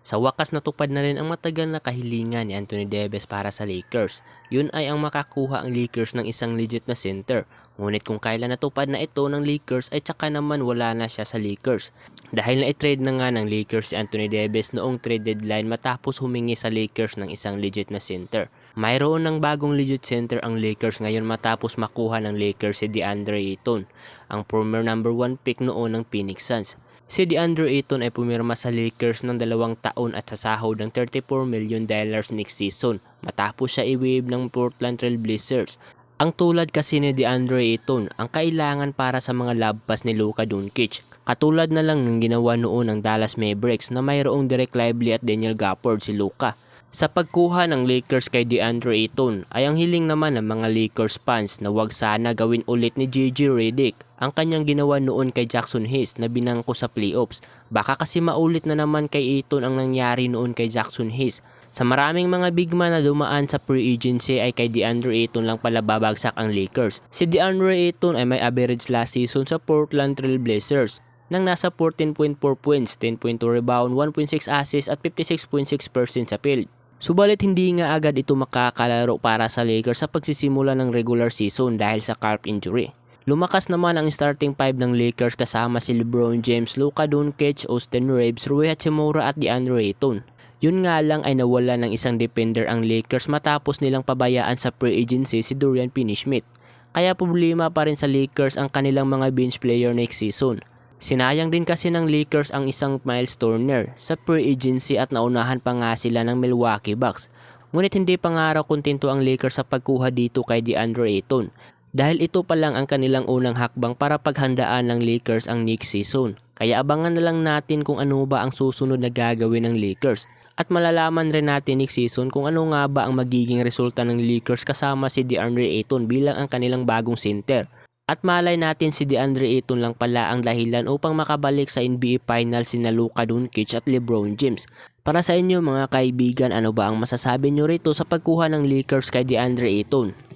Sa wakas natupad na rin ang matagal na kahilingan ni Anthony Davis para sa Lakers. Yun ay ang makakuha ang Lakers ng isang legit na center. Ngunit kung kailan natupad na ito ng Lakers ay tsaka naman wala na siya sa Lakers. Dahil na-trade na nga ng Lakers si Anthony Davis noong trade deadline matapos humingi sa Lakers ng isang legit na center. Mayroon ng bagong legit center ang Lakers ngayon matapos makuha ng Lakers si DeAndre Ayton, ang former number 1 pick noon ng Phoenix Suns. Si DeAndre Ayton ay pumirma sa Lakers ng dalawang taon at sasahod ng 34 million dollars next season matapos siya i-waive ng Portland Trail Blazers. Ang tulad kasi ni DeAndre Ayton ang kailangan para sa mga labpas ni Luka Doncic. Katulad na lang ng ginawa noon ng Dallas Mavericks na mayroong Derek Lively at Daniel Gafford si Luka. Sa pagkuha ng Lakers kay DeAndre Ayton ay ang hiling naman ng mga Lakers fans na wag sana gawin ulit ni JJ Redick ang kanyang ginawa noon kay Jackson Hayes na binangko sa playoffs. Baka kasi maulit na naman kay Ayton ang nangyari noon kay Jackson Hayes. Sa maraming mga big man na dumaan sa free agency ay kay DeAndre Ayton lang pala babagsak ang Lakers. Si DeAndre Ayton ay may average last season sa Portland Trail Blazers nang nasa 14.4 points, 10.2 rebound, 1.6 assists at 56.6% sa field. Subalit hindi nga agad ito makakalaro para sa Lakers sa pagsisimula ng regular season dahil sa calf injury. Lumakas naman ang starting five ng Lakers kasama si LeBron James, Luka Doncic, Austin Reeves, Rui Hachimura at DeAndre Ayton. Yun nga lang ay nawala ng isang defender ang Lakers matapos nilang pabayaan sa free agency si Dorian Finney-Smith. Kaya problema pa rin sa Lakers ang kanilang mga bench player next season. Sinayang din kasi ng Lakers ang isang Miles Turner sa free agency at naunahan pa nga sila ng Milwaukee Bucks. Ngunit hindi pa nga raw kontento ang Lakers sa pagkuha dito kay DeAndre Ayton dahil ito pa lang ang kanilang unang hakbang para paghandaan ng Lakers ang next season. Kaya abangan na lang natin kung ano ba ang susunod na gagawin ng Lakers. At malalaman rin natin next season kung ano nga ba ang magiging resulta ng Lakers kasama si DeAndre Ayton bilang ang kanilang bagong center. At malay natin si DeAndre Ayton lang pala ang dahilan upang makabalik sa NBA Finals sina Luka Doncic at LeBron James. Para sa inyo mga kaibigan, ano ba ang masasabi nyo rito sa pagkuha ng Lakers kay DeAndre Ayton?